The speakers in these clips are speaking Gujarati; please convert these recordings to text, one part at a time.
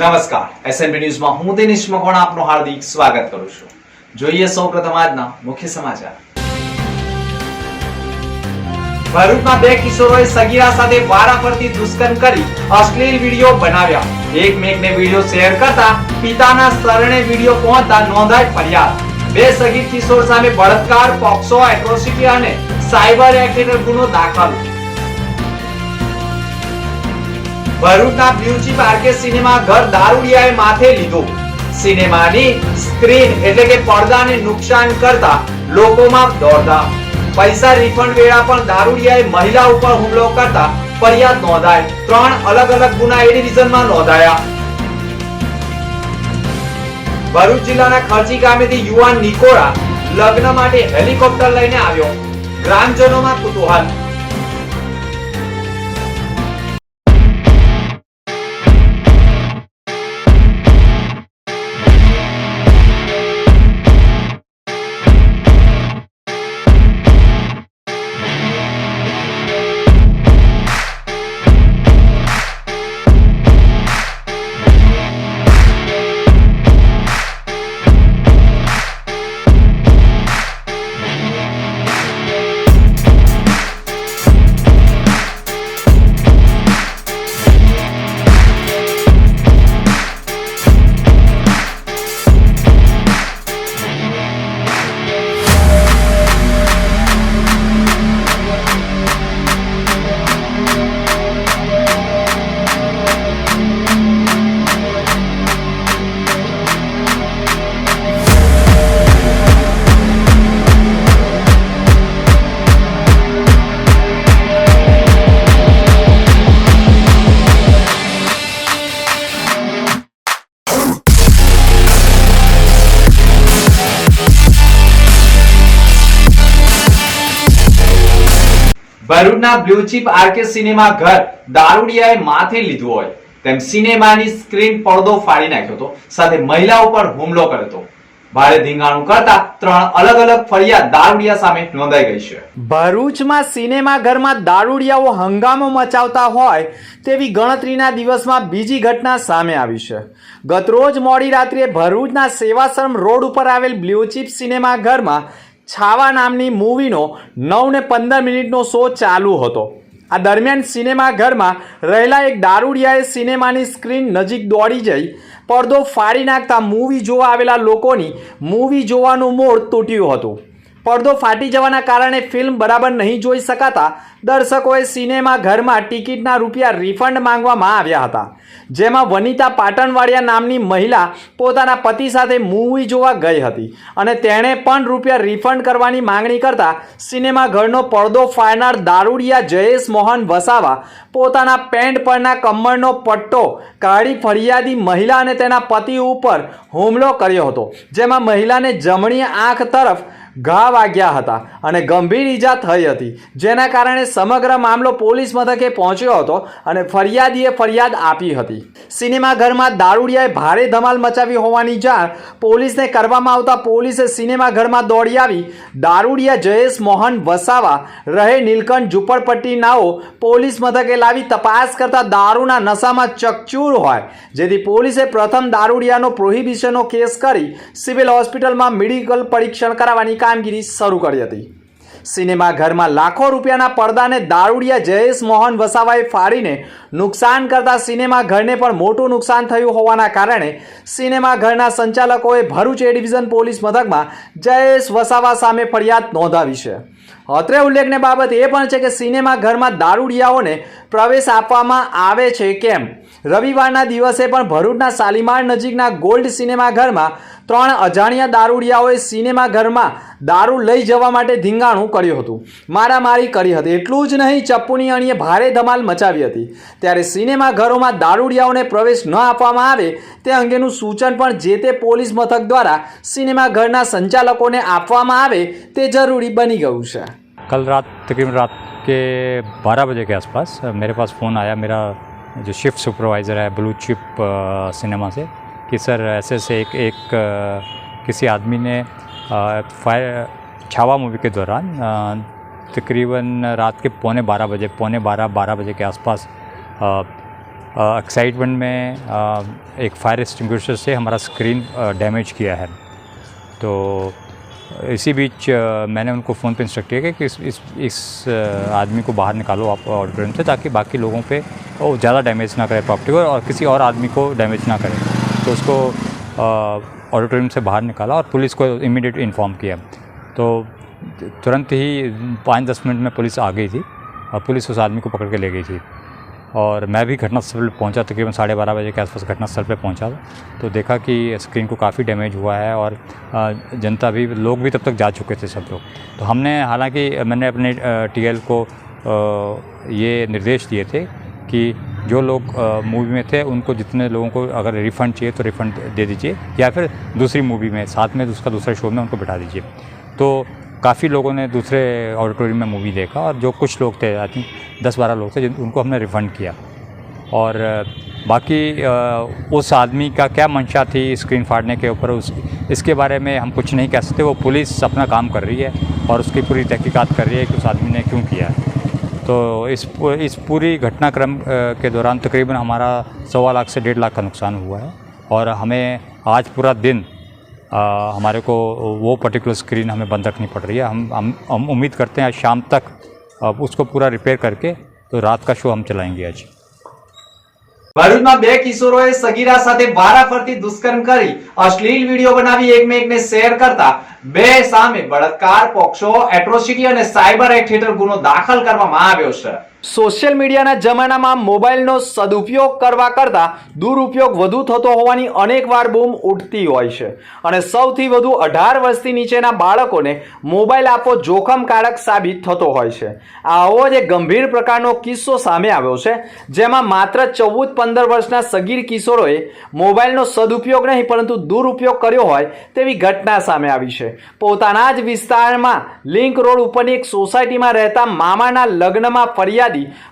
નમસ્કાર. એસએનબી ન્યૂઝમાં હું દિનેશ મકવાણા આપનું હાર્દિક સ્વાગત કરું છું. જોઈએ સૌપ્રથમ આજના મુખ્ય સમાચાર. ભરૂચમાં બે કિશોરોએ સગીરા સાથે વારાફરતી દુષ્કર્મ કરી અશ્લીલ વીડિયો બનાવ્યા. એક મેકને વીડિયો શેર કરતા પિતાના શરણે વીડિયો પહોંચતા નોંધાઈ ફરિયાદ. બે સગીર કિશોર સામે બળાત્કાર, પોક્સો, એટ્રોસિટી અને સાયબર એક્ટ ગુનો દાખલ. ભરૂચના બ્લુચીપ પાર્કે સિનેમા ઘર દારૂડિયાએ માથે લીધો. સિનેમાની સ્ક્રીન એટલે કે પડદાને નુકસાન કરતા લોકોમાં દોડધામ. પૈસા રિફંડ વેળા પણ દારૂડિયાએ મહિલા ઉપર હુમલો કરતા ફરિયાદ નોંધાય ત્રણ અલગ અલગ ગુના એ ડિવિઝનમાં નોંધાયા. ભરૂચ જિલ્લાના ખર્ચી ગામેથી યુવાન નિકોળા લગ્ન માટે હેલિકોપ્ટર લઈને આવ્યો. ગ્રામજનોમાં કુતૂહલ. ભરૂચના બ્લુચીપ આરકે સિનેમા ઘર દારૂડિયાએ માથે લીધું હોય. તેમ સિનેમાની સ્ક્રીન પડદો ફાડી નાખ્યો હતો. સાથે મહિલા ઉપર હુમલો કર્યો હતો. ભારે ધીંગાણું કરતા ત્રણ અલગ અલગ ફરિયાદ દારૂડિયા સામે નોંધાઈ ગઈ છે. ભરૂચમાં સિનેમા ઘરમાં દારૂડિયાઓ હંગામો મચાવતા હોય તેવી ગણતરીના દિવસમાં બીજી ઘટના સામે આવી છે. ગતરોજ મોડી રાત્રે ભરૂચના સેવાશ્રમ રોડ ઉપર આવેલ બ્લુચીપ સિનેમા ઘરમાં છાવા નામની મૂવીનો નવ ને પંદર મિનિટનો શો ચાલુ હતો. આ દરમિયાન સિનેમા ઘરમાં રહેલા એક દારૂડિયાએ સિનેમાની સ્ક્રીન નજીક દોડી જઈ પડદો ફાડી નાખતા મૂવી જોવા આવેલા લોકોની મૂવી જોવાનું મૂળ તૂટ્યું હતું. પડદો ફાટી જવાના કારણે ફિલ્મ બરાબર નહીં જોઈ શકાતા દર્શકોએ સિનેમા ઘરમાં ટિકિટના રૂપિયા રિફંડ માંગવામાં આવ્યા હતા. જેમાં વનિતા પાટણવાડિયા નામની મહિલા પોતાના પતિ સાથે મૂવી જોવા ગઈ હતી અને તેણે પણ રૂપિયા રિફંડ કરવાની માંગણી કરતા સિનેમા ઘરનો પડદો ફાડનાર દારૂડિયા જયેશ મોહન વસાવા પોતાના પેન્ટ પરના કમરનો પટ્ટો કાઢી ફરિયાદી મહિલા અને તેના પતિ ઉપર હુમલો કર્યો હતો. જેમાં મહિલાને જમણી આંખ તરફ ઘા વાગ્યા હતા અને ગંભીર ઈજા થઈ હતી. જેના કારણે સમગ્ર મામલો પોલીસ મથકે પહોંચ્યો હતો અને ફરિયાદીએ ફરિયાદ આપી હતી. સિનેમાઘરમાં દારૂડિયાએ ભારે ધમાલ મચાવી હોવાની જાણ પોલીસને કરવામાં આવતા પોલીસે સિનેમાઘરમાં દોડી આવી. દારૂડિયા જયેશ મોહન વસાવા, રહે નીલકંઠ ઝુંપડપટ્ટી નાઓ પોલીસ મથકે લાવી તપાસ કરતા દારૂના નશામાં ચકચૂર હોય. જેથી પોલીસે પ્રથમ દારૂડિયાનો પ્રોહિબિશનનો કેસ કરી સિવિલ હોસ્પિટલમાં મેડિકલ પરીક્ષણ કરાવવાની કામગીરી શરૂ કરી હતી. સિનેમાઘરમાં લાખો રૂપિયાના પડદાને દારૂડિયા જયેશ મોહન વસાવાએ ફાડીને નુકસાન કરતા સિનેમાઘરને પણ મોટું નુકસાન થયું હોવાના કારણે સિનેમાઘરના સંચાલકોએ ભરૂચ એ ડિવિઝન પોલીસ મથકમાં જયેશ વસાવા સામે ફરિયાદ નોંધાવી છે. અત્રે ઉલ્લેખને બાબત એ પણ છે કે સિનેમાઘરમાં દારૂડિયાઓને પ્રવેશ આપવામાં આવે છે કેમ? રવિવારના દિવસે પણ ભરૂચના શાલીમાર નજીકના ગોલ્ડ સિનેમા ઘરમાં ત્રણ અજાણ્યા દારૂડિયાઓએ સિનેમા ઘરમાં દારૂ લઈ જવા માટે ધીંગાણું કર્યું હતું મારામારી કરી હતી એટલું જ નહીં ચપ્પુની અણીએ ભારે ધમાલ મચાવી હતી ત્યારે સિનેમા ઘરોમાં દારૂડિયાઓને પ્રવેશ ન આપવામાં આવે તે અંગેનું સૂચન પણ જે તે પોલીસ મથક દ્વારા સિનેમા ઘરના સંચાલકોને આપવામાં આવે તે જરૂરી બની ગયું છે कल रात तकरीबन रात के 12 बजे के आसपास अ, मेरे पास फ़ोन आया मेरा जो शिफ्ट सुपरवाइज़र है ब्लू चिप सिनेमा से कि सर ऐसे ऐसे एक एक अ, किसी आदमी ने फायर छावा मूवी के दौरान तकरीबन रात के पौने बारह बजे पौने बारह बारह बजे के आसपास एक्साइटमेंट में अ, एक फायर एक्सटिंग्विशर से हमारा स्क्रीन डैमेज किया है। तो इसी बीच मैंने उनको फ़ोन पे इंस्ट्रक्ट किया कि इस इस इस आदमी को बाहर निकालो आप ऑडिटोरियम से ताकि बाकी लोगों पे वो ज़्यादा डैमेज ना करे प्रॉपर्टी को और किसी और आदमी को डैमेज ना करे। तो उसको ऑडिटोरियम से बाहर निकाला और पुलिस को इमीडिएट इन्फॉर्म किया। तो तुरंत ही पाँच दस मिनट में पुलिस आ गई थी और पुलिस उस आदमी को पकड़ के ले गई थी। और मैं भी घटनास्थल पर पहुँचा, तकरीबन साढ़े बारह बजे के आसपास घटनास्थल पर पहुँचा। तो देखा कि स्क्रीन को काफ़ी डैमेज हुआ है और जनता भी, लोग भी तब तक जा चुके थे सब लोग। तो हमने, हालाँकि मैंने अपने टीएल को ये निर्देश दिए थे कि जो लोग मूवी में थे, उनको जितने लोगों को अगर रिफ़ंड चाहिए तो रिफ़ंड दे दीजिए या फिर दूसरी मूवी में, साथ में उसका दूसरे शो में उनको बिठा दीजिए। तो काफ़ी लोगों ने दूसरे ऑडिटोरियम में मूवी देखा और जो कुछ लोग थे आई थिंक दस बारह लोग थे जिन, उनको हमने रिफ़ंड किया। और बाकी उस आदमी का क्या मंशा थी स्क्रीन फाड़ने के ऊपर, उस, इसके बारे में हम कुछ नहीं कह सकते। वो पुलिस अपना काम कर रही है और उसकी पूरी तहकीकात कर रही है कि उस आदमी ने क्यों किया है। तो इस इस पूरी घटनाक्रम के दौरान तकरीबन हमारा सवा लाख से डेढ़ लाख का नुकसान हुआ है और हमें आज पूरा दिन अ, हमारे को वो पर्टिकुलर स्क्रीन हमें बंद रखनी पड़ रही है हम हम हम उम्मीद करते हैं आज शाम तक अ, उसको पूरा रिपेयर करके तो रात का शो हम चलाएंगे आज ભરૂચમાં બે કિશોરોએ સગીરા સાથે વારાફરતી દુષ્કર્મ કરી અશ્લીલ વિડીયો બનાવી એકમેકને શેર કરતા બે સામે બળાત્કાર પોક્સો એટ્રોસિટી અને સાયબર એક્ટ હેઠળ ગુનો દાખલ કરવામાં આવ્યો છે સોશિયલ મીડિયાના જમાનામાં મોબાઈલનો સદુપયોગ કરવા કરતાં દુરુપયોગ વધુ થતો હોવાની અનેકવાર બૂમ ઉઠતી હોય છે. અને સૌથી વધુ અઢાર વર્ષથી નીચેના બાળકોને મોબાઈલ આપવો જોખમકારક સાબિત થતો હોય છે. આવો જ એક ગંભીર પ્રકારનો કિસ્સો સામે આવ્યો છે, જેમાં માત્ર ચૌદ પંદર વર્ષના સગીર કિશોરોએ મોબાઈલનો સદુપયોગ નહીં, પરંતુ દુરુપયોગ કર્યો હોય તેવી ઘટના સામે આવી છે. પોતાના જ વિસ્તારમાં લિંક રોડ ઉપરની એક સોસાયટીમાં રહેતા મામાના લગ્નમાં ફરિયાદી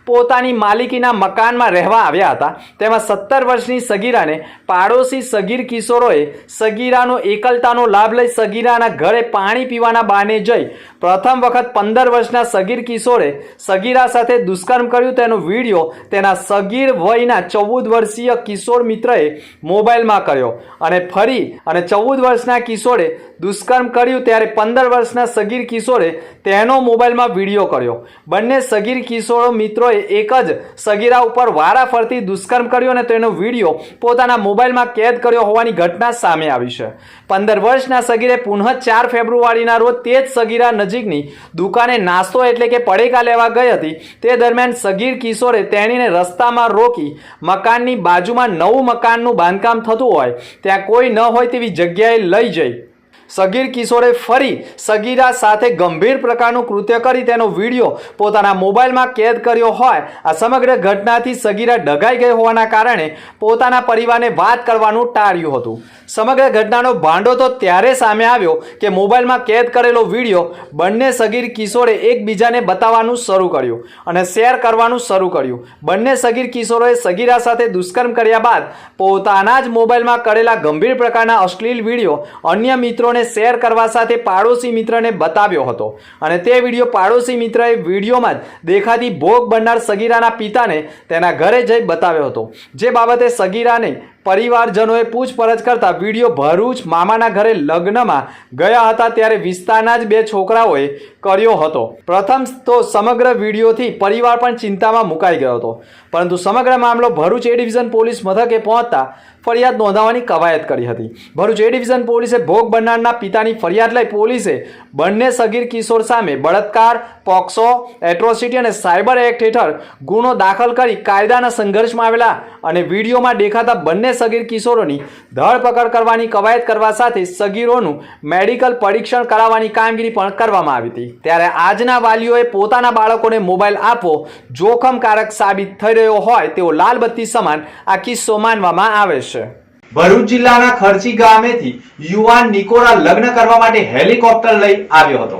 પોતાની માલિકીના મકાનમાં રહેવા આવ્યા હતા. તેમાં સત્તર વર્ષની સગીરાને પાડોશી સગીર કિશોરોએ સગીરાનો એકલતાનો લાભ લઈ સગીરાના ઘરે પાણી પીવાના બહાને જઈ પ્રથમ વખત પંદર વર્ષના સગીર કિશોરે સગીરા સાથે દુષ્કર્મ કર્યું. તેનો વીડિયો તેના સગીર વયના ચૌદ વર્ષીય કિશોર મિત્રએ મોબાઈલમાં કર્યો અને ફરી અને ચૌદ વર્ષના કિશોરે દુષ્કર્મ કર્યું ત્યારે પંદર વર્ષના સગીર કિશોરે તેનો મોબાઈલમાં વીડિયો કર્યો. બંને સગીર કિશોરો મિત્રોએ એક જ સગીરા ઉપર વારાફરતી દુષ્કર્મ કર્યો અને તેનો વીડિયો પોતાના મોબાઈલમાં કેદ કર્યો હોવાની ઘટના સામે આવી છે. પંદર વર્ષના સગીરે પુનઃ ચાર ફેબ્રુઆરીના રોજ તે જ સગીરા નજીકની દુકાને નાસ્તો એટલે કે પડેકા લેવા ગઈ હતી. તે દરમિયાન સગીર કિશોરે તેણીને રસ્તામાં રોકી મકાનની બાજુમાં નવું મકાનનું બાંધકામ થતું હોય. ત્યાં કોઈ ન હોય તેવી જગ્યાએ લઈ જઈ. સગીર કિશોરે ફરી સગીરા સાથે ગંભીર પ્રકારનું કૃત્ય કરી તેનો વીડિયો પોતાના મોબાઈલમાં કેદ કર્યો હોય. આ સમગ્ર ઘટનાથી સગીરા ડગાઈ ગઈ હોવાના કારણે પોતાના પરિવારને વાત કરવાનું ટાળ્યું હતું. સમગ્ર ઘટનાનો ભાંડો તો ત્યારે સામે આવ્યો કે મોબાઈલમાં કેદ કરેલો વીડિયો બંને સગીર કિશોરે એકબીજાને બતાવવાનું શરૂ કર્યું અને શેર કરવાનું શરૂ કર્યું. બંને સગીર કિશોરોએ સગીરા સાથે દુષ્કર્મ કર્યા બાદ પોતાના જ મોબાઈલમાં કરેલા ગંભીર પ્રકારના અશ્લીલ વીડિયો અન્ય મિત્રોને શેર કરવા સાથે પાડોશી મિત્રને બતાવ્યો હતો. અને તે વીડિયો પાડોશી મિત્રએ વિડીયોમાં જ દેખાતી ભોગ બનનાર સગીરાના પિતાને તેના ઘરે જઈ બતાવ્યો હતો. જે બાબતે સગીરાને પરિવારજનોએ પૂછપરછ કરતા વીડિયો ભરૂચ મામાના ઘરે લગ્નમાં ગયા હતા ત્યારે વિસ્તારના જ બે છોકરાઓએ કર્યો હતો. પ્રથમ તો સમગ્ર વિડીયોથી પરિવાર પણ ચિંતામાં મુકાઈ ગયો હતો. પરંતુ સમગ્ર મામલો ભરૂચ એ ડિવિઝન પોલીસ મથકે પહોંચતા ફરિયાદ નોંધાવવાની કવાયત કરી હતી. ભરૂચ એ ડિવિઝન પોલીસે ભોગ બનનારના પિતાની ફરિયાદ લઈ પોલીસે બંને સગીર કિશોર સામે બળાત્કાર, પોક્સો, એટ્રોસિટી અને સાયબર એક્ટ હેઠળ ગુનો દાખલ કરી કાયદાના સંઘર્ષમાં આવેલા અને વિડીયોમાં દેખાતા બંને સગીર કિશોરોની ધરપકડ કરવાની કવાયત કરવા સાથે સગીરોનું મેડિકલ પરીક્ષણ કરાવવાની કામગીરી પણ કરવામાં આવી હતી. ત્યારે આજના વાલીઓએ પોતાના બાળકોને મોબાઈલ આપવો જોખમકારક સાબિત થઈ રહ્યો હોય તેવો લાલબત્તી સમાન આ કિસ્સો માનવામાં આવે છે. ભરૂચ જિલ્લાના ખર્ચી ગામેથી યુવાન નિકોરા લગ્ન કરવા માટે હેલિકોપ્ટર લઈ આવ્યો હતો.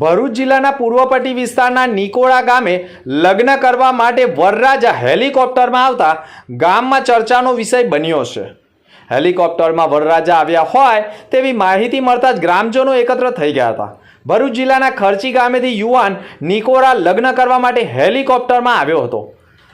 ભરૂચ જિલ્લાના પૂર્વપટ્ટી વિસ્તારના નિકોળા ગામે લગ્ન કરવા માટે વરરાજા હેલિકોપ્ટરમાં આવતા ગામમાં ચર્ચાનો વિષય બન્યો છે. હેલિકોપ્ટરમાં વરરાજા આવ્યા હોય તેવી માહિતી મળતા જ ગ્રામજનો એકત્ર થઈ ગયા હતા. ભરૂચ જિલ્લાના ખર્ચી ગામેથી યુવાન નિકોરા લગ્ન કરવા માટે હેલિકોપ્ટરમાં આવ્યો હતો.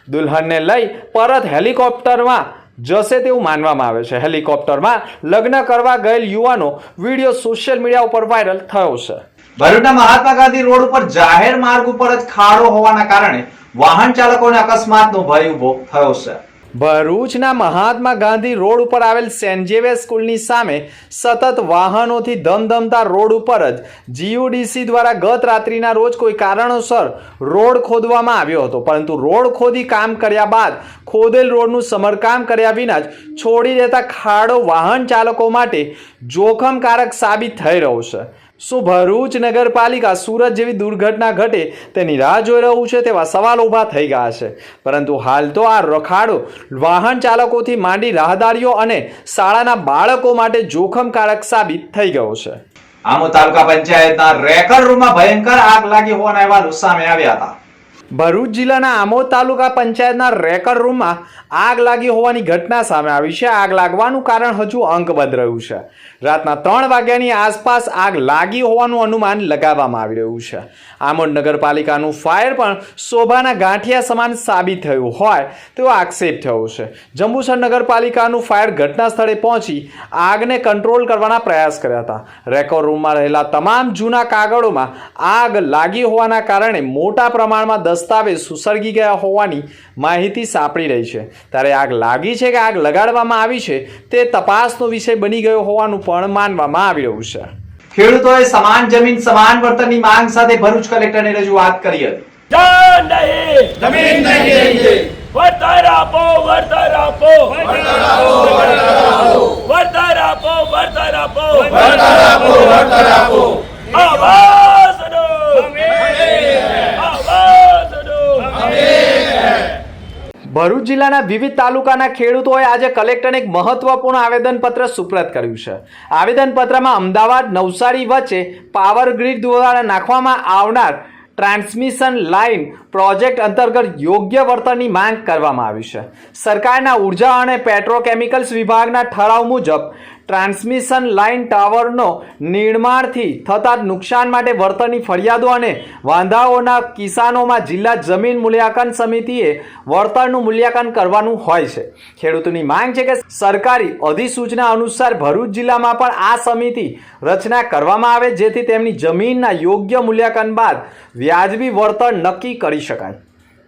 દુલ્હનને લઈ પરત હેલિકોપ્ટરમાં જશે તેવું માનવામાં આવે છે. હેલિકોપ્ટરમાં લગ્ન કરવા ગયેલ યુવાનો વીડિયો સોશિયલ મીડિયા ઉપર વાયરલ થયો છે. ભરૂચના મહાત્મા ગાંધી રોડ ઉપર જાહેર માર્ગ ઉપર જ ખાડો હોવાના કારણે વાહન ચાલકોને અકસ્માતનો ભય ઊભો થયો છે. ભરૂચના મહાત્મા ગાંધી રોડ ઉપર આવેલ ઝેવિયર સ્કૂલની સામે સતત વાહનોથી ધમધમતા રોડ ઉપર જ જીયુડીસી દ્વારા ગત રાત્રિના રોજ કોઈ કારણોસર રોડ ખોદવામાં આવ્યો હતો. પરંતુ રોડ ખોદી કામ કર્યા બાદ ખોદેલ રોડનું સમરકામ કર્યા વિના જ છોડી દેતા ખાડો વાહન ચાલકો માટે જોખમકારક સાબિત થઈ રહ્યો છે. શું ભરૂચ નગરપાલિકા સુરત જેવી દુર્ઘટના ઘટે તેની રાહ જોઈ રહ્યું છે તેવા સવાલ ઊભા થઈ ગયા છે. પરંતુ હાલ તો આ રખાડો વાહન ચાલકોથી માંડી રાહદારીઓ અને શાળાના બાળકો માટે જોખમકારક સાબિત થઈ ગયો છે. આમો તાલુકા પંચાયતના રેકર્ડ રૂમમાં ભયંકર આગ લાગી હોવાના અહેવાલો સામે આવ્યા હતા. ભરૂચ જિલ્લાના આમોદ તાલુકા પંચાયતના રેકર્ડ રૂમમાં આગ લાગી હોવાની ઘટના સામે આવી છે. આગ લાગવાનું કારણ હજુ અંકબંધ રહ્યું છે. રાતના ત્રણ વાગ્યાની આસપાસ આગ લાગી હોવાનું અનુમાન લગાવવામાં આવી રહ્યું છે. આમોદ નગરપાલિકાનું ફાયર પણ શોભાના ગાંઠિયા સમાન સાબિત થયું હોય તેવો આક્ષેપ થયો છે. જંબુસર નગરપાલિકાનું ફાયર ઘટના સ્થળે પહોંચી આગને કંટ્રોલ કરવાના પ્રયાસ કર્યા હતા. રેકોર્ડ રૂમમાં રહેલા તમામ જૂના કાગળોમાં આગ લાગી હોવાના કારણે મોટા પ્રમાણમાં દસ્તાવેજ સુસર્ગી ગયા હોવાની માહિતી સાંપડી રહી છે. ત્યારે આગ લાગી છે કે આગ લગાડવામાં આવી છે તે તપાસનો વિષય બની ગયો હોવાનું પણ માનવામાં આવી રહ્યું છે. ખેડૂતોએ સમાન જમીન સમાન વર્તનની માંગ સાથે ભરૂચ કલેક્ટરને રજૂઆત કરી હતી. જમીન નહીં વળતર આપો વળતર આપો. વળતર આપો વળતર આપો. વળતર આપો વળતર આપો. વળતર ભરૂચ જિલ્લાના વિવિધ તાલુકાના ખેડૂતોએ આજે કલેક્ટરને એક મહત્વપૂર્ણ આવેદનપત્ર સુપ્રત કર્યું છે. આવેદનપત્રમાં અમદાવાદ નવસારી વચ્ચે પાવર ગ્રીડ દ્વારા નાખવામાં આવનાર ટ્રાન્સમિશન લાઇન પ્રોજેક્ટ અંતર્ગત યોગ્ય વળતરની માંગ કરવામાં આવી છે. સરકારના ઊર્જા અને પેટ્રોકેમિકલ્સ વિભાગના ઠરાવ મુજબ, ટ્રાન્સમિશન લાઇન ટાવરનો નિર્માણથી થતા નુકસાન માટે વળતરની ફરિયાદો અને વાંધાઓના કિસાનોમાં જિલ્લા જમીન મૂલ્યાંકન સમિતિએ વળતરનું મૂલ્યાંકન કરવાનું હોય છે. ખેડૂતોની માંગ છે કે સરકારી અધિસૂચના અનુસાર ભરૂચ જિલ્લામાં પણ આ સમિતિ રચના કરવામાં આવે, જેથી તેમની જમીનના યોગ્ય મૂલ્યાંકન બાદ વ્યાજબી વળતર નક્કી કરી શકાય.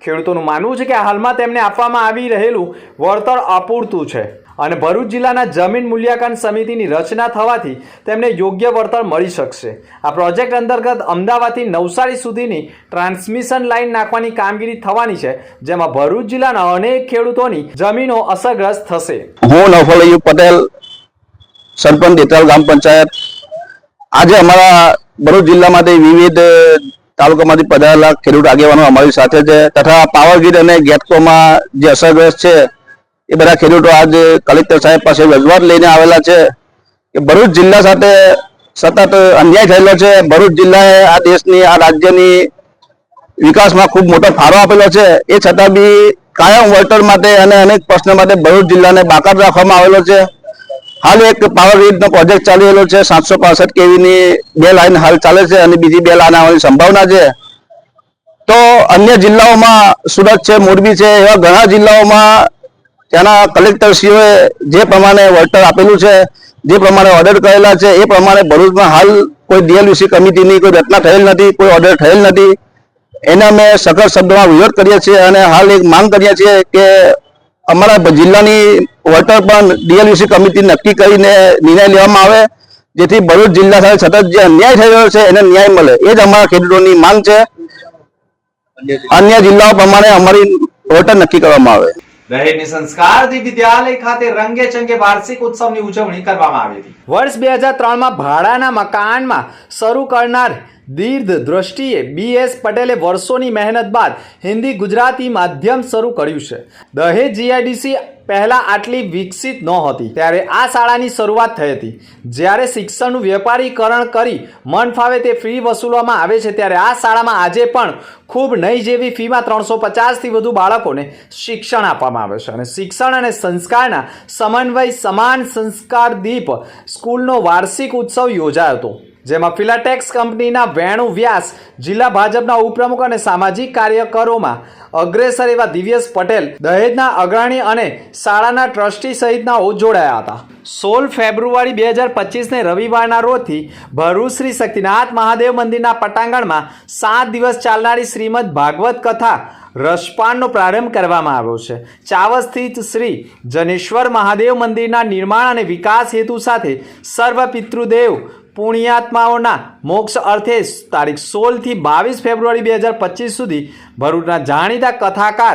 ખેડૂતોનું માનવું છે કે હાલમાં તેમને આપવામાં આવી રહેલું વળતર અપૂરતું છે અને ભરૂચ જિલ્લાના જમીન મૂલ્યાંકન સમિતિની રચના થવાથી તેમને યોગ્ય વળતર મળી શકશે. આ પ્રોજેક્ટ અંતર્ગત અમદાવાદથી નવસારી સુધીની ટ્રાન્સમિશન લાઇન નાખવાની કામગીરી થવાની છે, જેમાં ભરૂચ જિલ્લાના અનેક ખેડૂતોની જમીનો અસરગ્રસ્ત થશે. હું નવફલ પટેલ, સરપંચ દેતરાલ ગ્રામ પંચાયત. આજે અમારા ભરૂચ જિલ્લામાંથી વિવિધ તાલુકામાંથી પધારેલા ખેડૂત આગેવાનો અમારી સાથે છે તથા પાવરગીર અને ગેટકોમાં જે અસરગ્રસ્ત છે, એ બધા ખેડૂતો આજે કલેક્ટર સાહેબ પાસે રજૂઆત લઈને આવેલા છે કે ભરૂચ જિલ્લા સાથે સતત અન્યાય થયેલો છે. ભરૂચ જિલ્લાએ આ દેશની, આ રાજ્યની વિકાસમાં ખૂબ મોટો ફાળો આપેલો છે. એ છતાં બી કાયમ વળતર માટે અને અનેક પ્રશ્નો માટે ભરૂચ જિલ્લાને બાકાત રાખવામાં આવેલો છે. હાલ એક પાવર ગ્રીડનો પ્રોજેક્ટ ચાલી રહેલો છે, સાતસો પાસઠ કેવીની બે લાઈન હાલ ચાલે છે અને બીજી બે લાઈન આવવાની સંભાવના છે. તો અન્ય જિલ્લાઓમાં સુરત છે, મોરબી છે, એવા ઘણા જિલ્લાઓમાં ત્યાંના કલેક્ટરશ્રીઓએ જે પ્રમાણે વળતર આપેલું છે, જે પ્રમાણે ઓર્ડર કરેલા છે, એ પ્રમાણે ભરૂચમાં હાલ કોઈ ડીએલયુસી કમિટીની કોઈ રચના થયેલ નથી, કોઈ ઓર્ડર થયેલ નથી. એના અમે સખત શબ્દોમાં વિરોધ કરીએ છીએ અને હાલ એક માંગ કરીએ છીએ કે અમારા જિલ્લાની વળતર પણ ડીએલયુસી કમિટી નક્કી કરીને નિર્ણય લેવામાં આવે જેથી ભરૂચ જિલ્લા સાથે સતત જે અન્યાય થઈ રહ્યો છે એને ન્યાય મળે. એ જ અમારા ખેડૂતોની માંગ છે. અન્ય જિલ્લાઓ પ્રમાણે અમારી વળતર નક્કી કરવામાં આવે. દહેજની વિદ્યાલય ખાતે રંગે ચંગે વાર્ષિક ઉત્સવની ઉજવણી કરવામાં આવી હતી. વર્ષ બે હજાર ત્રણમાં ભાડાના મકાનમાં શરૂ કરનાર દીર્ઘ દ્રષ્ટિએ બી એસ પટેલે વર્ષોની મહેનત બાદ હિન્દી ગુજરાતી માધ્યમ શરૂ કર્યું છે. દહેજ જીઆઈડીસી પહેલાં આટલી વિકસિત નહોતી, ત્યારે આ શાળાની શરૂઆત થઈ હતી. જ્યારે શિક્ષણનું વેપારીકરણ કરી મન ફાવે તે ફી વસૂલવામાં આવે છે, ત્યારે આ શાળામાં આજે પણ ખૂબ નહીં જેવી ફીમાં ત્રણસો પચાસથી વધુ બાળકોને શિક્ષણ આપવામાં આવે છે. અને શિક્ષણ અને સંસ્કારના સમન્વય સમાન સંસ્કાર દીપ સ્કૂલનો વાર્ષિક ઉત્સવ યોજાયો હતો. જેમાં ફિલાટેક્સ કંપનીના વેણુ વ્યાસ, જિલ્લા ભાજપના ઉપપ્રમુખ અને સામાજિક કાર્યકરોમાં અગ્રેસર એવા દિવ્યેશ પટેલ, દહેજના અગ્રણી અને શાળાના ટ્રસ્ટી સહિતનાઓ જોડાયા હતા. સોળ ફેબ્રુઆરી બે હજાર પચીસને રવિવારના રોજથી ભરૂચ શ્રી શક્તિનાથ મહાદેવ મંદિરના પટાંગણમાં સાત દિવસ ચાલનારી શ્રીમદ ભાગવત કથા રસપાનનો પ્રારંભ કરવામાં આવ્યો છે. ચાવસ સ્થિત શ્રી જનેશ્વર મહાદેવ મંદિરના નિર્માણ અને વિકાસ હેતુ સાથે સર્વ પિતૃદેવ પુણ્યાત્માઓના મોક્ષ અર્થે તારીખ સોળથી બાવીસ ફેબ્રુઆરી બે હજાર પચીસ સુધી ભરૂચના જાણીતા કથાકાર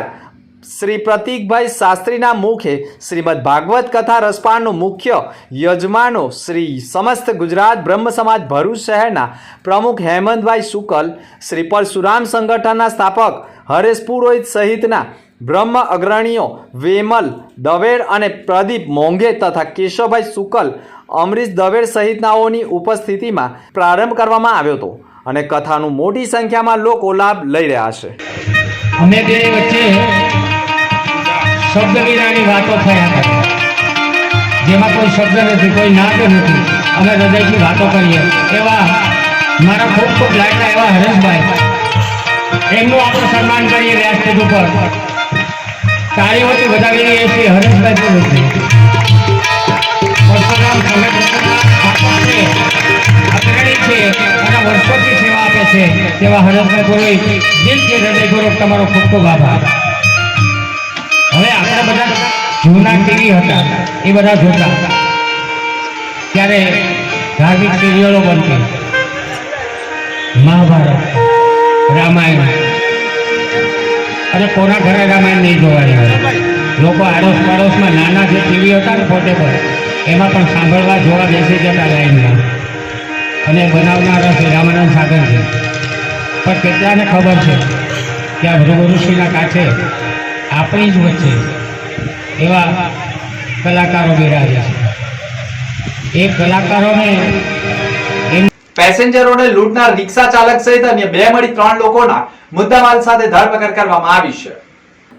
શ્રી પ્રતિકભાઈ શાસ્ત્રીના મુખે શ્રીમદ ભાગવત કથા રસપાનનું મુખ્ય યજમાનો શ્રી સમસ્ત ગુજરાત બ્રહ્મ સમાજ ભરૂચ શહેરના પ્રમુખ હેમંતભાઈ શુકલ શ્રી પરશુરામ સંગઠનના સ્થાપક હરેશ પુરોહિત સહિતના બ્રહ્મ અગ્રણીઓ વેમલ દવેડ અને પ્રદીપ મોંઘે તથા કેશવભાઈ શુકલ અમરીશ દવે સહિતનાઓની ઉપસ્થિતિમાં પ્રારંભ કરવામાં આવ્યો હતો અને કથાનું મોટી સંખ્યામાં લોકો લાભ લઈ રહ્યા છે. અમે બે વચ્ચે શબ્દવીરાની વાતો થયા હતા. જેમાં કોઈ શબ્દ નથી, કોઈ નાદ નથી. અમે હૃદયથી વાતો કરીએ. એવા મારા ખૂબ ખૂબ લાગતા એવા હરેશભાઈ. એમનું આપણે સન્માન કરીએ વ્યાસપીઠ ઉપર. તાળીઓથી વધાવી રહીએ છીએ, હરેશભાઈ સ્થાપક છે અગ્રણી છે સેવા આપે છે. તેવા હરેશભાઈ પુરોહિત દિલથી તમારો ખૂબ ખૂબ આભાર. હવે આપણે બધા જૂના ટીવી હતા, એ બધા જોતા. ત્યારે ધાર્મિક સિરિયલો બનતી. મહાભારત, રામાયણ. અને કોના ઘરે રામાયણ નહીં જોવાની હોય લોકો આડોશ પાડોશમાં નાના જે ટીવી હતા ને પોર્ટેબલ એમાં પણ સાંભળવા જોવા બેસી જતા લાઈનમાં અને બનાવનારા શ્રી રામાનંદ સાગર છે. પણ કેટલાને ખબર છે કે આ ભૃગુ ઋષિના કાંઠે આપણી જ વચ્ચે એવા કલાકારો બિરાજે છે. એ કલાકારોને પેસેન્જરોને લૂંટનાર રિક્ષા ચાલક સહિત અન્ય બે મળી ત્રણ લોકોના મુદ્દામાલ સાથે ધરપકડ કરવામાં આવી છે.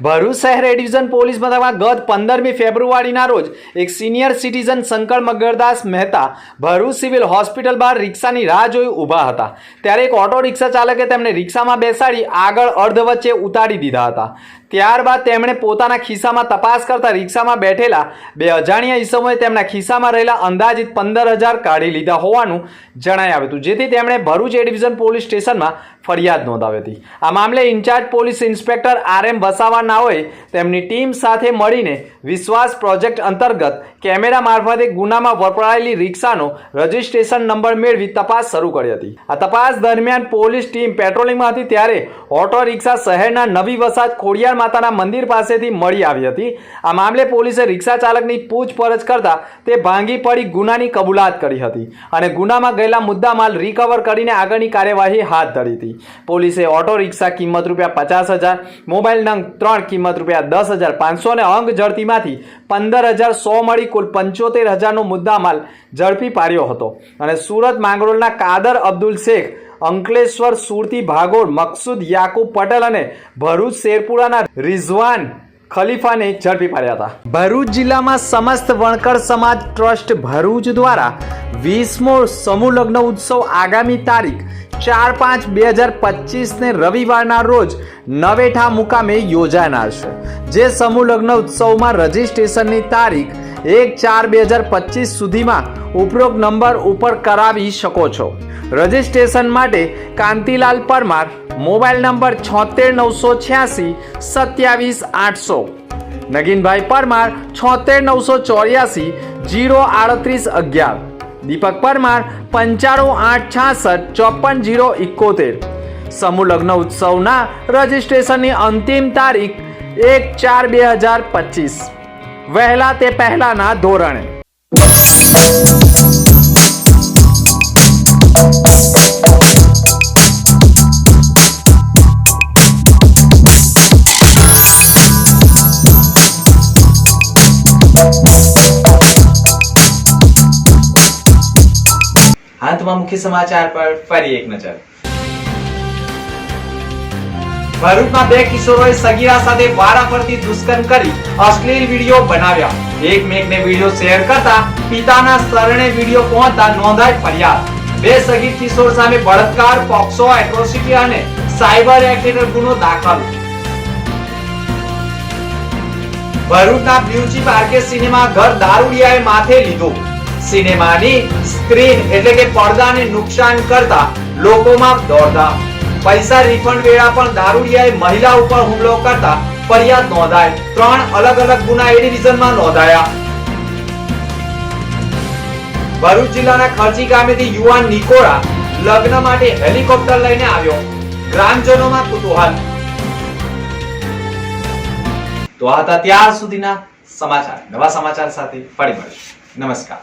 ભરૂચ શહેર એ ડિવિઝન પોલીસ મથકમાં ગત પંદરમી ફેબ્રુઆરીના રોજ એક senior citizen Shankar Magardas Mehta Bharuch civil hospital બહાર રિક્ષાની રાહ જોઈ ઊભા હતા. ત્યારે એક ઓટો રિક્ષા ચાલકે તેમને રિક્ષામાં બેસાડી આગળ અર્ધ વચ્ચે ઉતારી દીધા હતા. ત્યારબાદ તેમણે પોતાના ખિસ્સામાં તપાસ કરતા રિક્ષામાં બેઠેલા બે અજાણ્યા ઈસમોએ તેમના ખિસ્સામાં રહેલા અંદાજિત પંદર હજાર કાઢી લીધા હોવાનું જણાઈ આવ્યું હતું, જેથી તેમણે ભરૂચ એ ડિવિઝન પોલીસ સ્ટેશનમાં ફરિયાદ નોંધાવી હતી. આ મામલે incharge police inspector R M વસાવાનાઓએ તેમની ટીમ સાથે મળીને વિશ્વાસ પ્રોજેક્ટ અંતર્ગત કેમેરા મારફતે ગુનામાં વપરાયેલી રિક્ષાનો રજિસ્ટ્રેશન નંબર મેળવી તપાસ શરૂ કરી હતી. આ તપાસ દરમિયાન પોલીસ ટીમ પેટ્રોલિંગમાં હતી ત્યારે ઓટો રિક્ષા શહેરના નવી વસાત ખોડિયાર માતાના મંદિર પાસેથી મળી આવી હતી. આ મામલે પોલીસે રિક્ષા ચાલકની પૂછપરછ કરતા તે ભાંગી પડી ગુનાની કબૂલાત કરી હતી અને ગુનામાં ગયેલા મુદ્દામાલ રિકવર કરીને આગળની કાર્યવાહી હાથ ધરી હતી. પોલીસે ઓટો રિક્ષા કિંમત રૂપિયા પચાસ હજાર, મોબાઈલ નંગ ત્રણ કિંમત રૂપિયા દસ હજાર પાંચસો અને અંગ ઝડપીમાંથી પંદર હજાર સો મળી કુલ પંચોતેર હજારનો મુદ્દામાલ ઝડપી પાડ્યો હતો. અને સુરત માંગરોળના કાદર અબ્દુલ શેખ અંકલેશ્વર, સુરતી, ભાગોળ, મકસુદ, યાકુબ પટેલ અને ભરૂચ, શેરપુરાના રિઝવાન ખલીફાને ઝડપી પાડ્યા હતા. ભરૂચ જિલ્લામાં સમસ્ત વણકર સમાજ ટ્રસ્ટ ભરૂચ દ્વારા વીસમો સમૂહ લગ્ન ઉત્સવ આગામી તારીખ ચાર પાંચ બે હજાર પચીસને રવિવારના રોજ નવેઠા મુકામે યોજાનાર છે. જે સમૂહ લગ્ન ઉત્સવમાં રજિસ્ટ્રેશનની તારીખ એક ચાર બે હજાર પચીસ સુધીમાં ઉપરોક્ત નંબર ઉપર કરાવી શકો છો. રજિસ્ટ્રેશન માટે કાંતિલાલ પરમાર, મોબાઈલ નંબર છોતેર નવસો છ્યાસી, સત્યાવીસ આઠસો. નગીનભાઈ પરમાર, છોતેર નવસો ચોર્યાસી, જીરો આડત્રીસ અગિયાર. દીપક પરમાર, પંચાણું આઠ છાસઠ ચોપન જીરો ઇકોતેર સમૂહ લગ્ન ઉત્સવના રજિસ્ટ્રેશનની અંતિમ તારીખ એક ચાર બે હજાર પચીસ. વહેલા તે પહેલાના ધોરણે. અંતમાં મુખ્ય સમાચાર પર ફરી એક નજર. ભરૂચમાં બે કિશોરોએ સગીરા સાથે વારાફરતી દુષ્કર્મ કરી અશ્લીલ વીડિયો બનાવ્યા. એકમેકને વીડિયો શેર કરતા પિતાના શરણે વીડિયો પહોંચતા નોંધાઈ ફરિયાદ. બે સગીર કિશોર સામે બળાત્કાર, પોક્સો એટ્રોસિટી અને સાયબર એક્ટ ગુનો દાખલ. ભરૂચના બ્લુ પાર્કે સિનેમા ઘર દારૂડિયાએ માથે લીધો. સિનેમાની સ્ક્રીન એટલે કે પડદાને નુકસાન કરતા લોકોમાં દોડધામ. પૈસા રિફંડ વેળા પણ દારૂડિયાએ મહિલા ઉપર હુમલો કરતા ફરિયાદ નોંધાય ત્રણ અલગ અલગ ગુના એ ડિવિઝનમાં નોંધાયા. ભરૂચ જિલ્લાના ખર્ચી ગામેથી યુવાન નિકોળા લગ્ન માટે હેલિકોપ્ટર લઈને આવ્યો. ગ્રામજનોમાં કુતૂહલ. તો આ હતા ત્યાર સુધીના સમાચાર. નવા સમાચાર સાથે ફરી મળીશું. નમસ્કાર.